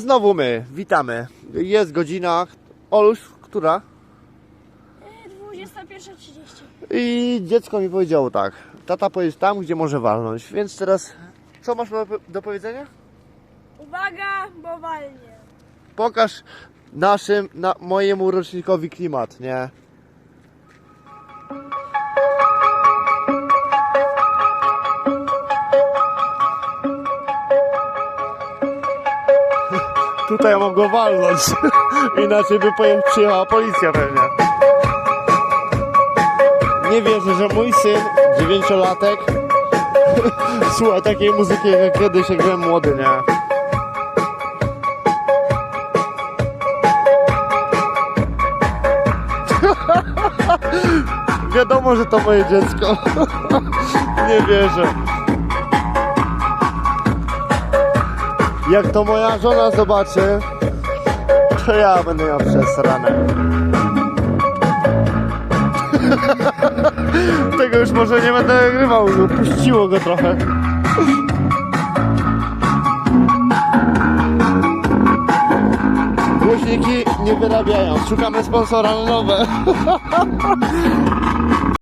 znowu my, witamy. Jest godzina, Oluś, która? 21.30. I dziecko mi powiedziało tak, tata pojedź tam, gdzie może walnąć, więc teraz co masz do, do powiedzenia? Uwaga, bo walnie. Pokaż naszym, na, mojemu rocznikowi klimat, nie? Tutaj go walnąć. Inaczej by pojem przyjechała policja pewnie. Nie wierzę, że mój syn, dziewięciolatek, słucha takiej muzyki, jak kiedyś, jak byłem młody, nie? Wiadomo, że to moje dziecko. Nie wierzę. Jak to moja żona zobaczy, to ja będę miał przesrane. Tego już może nie będę nagrywał, no, puściło go trochę. Głośniki nie wyrabiają, szukamy sponsora nowe.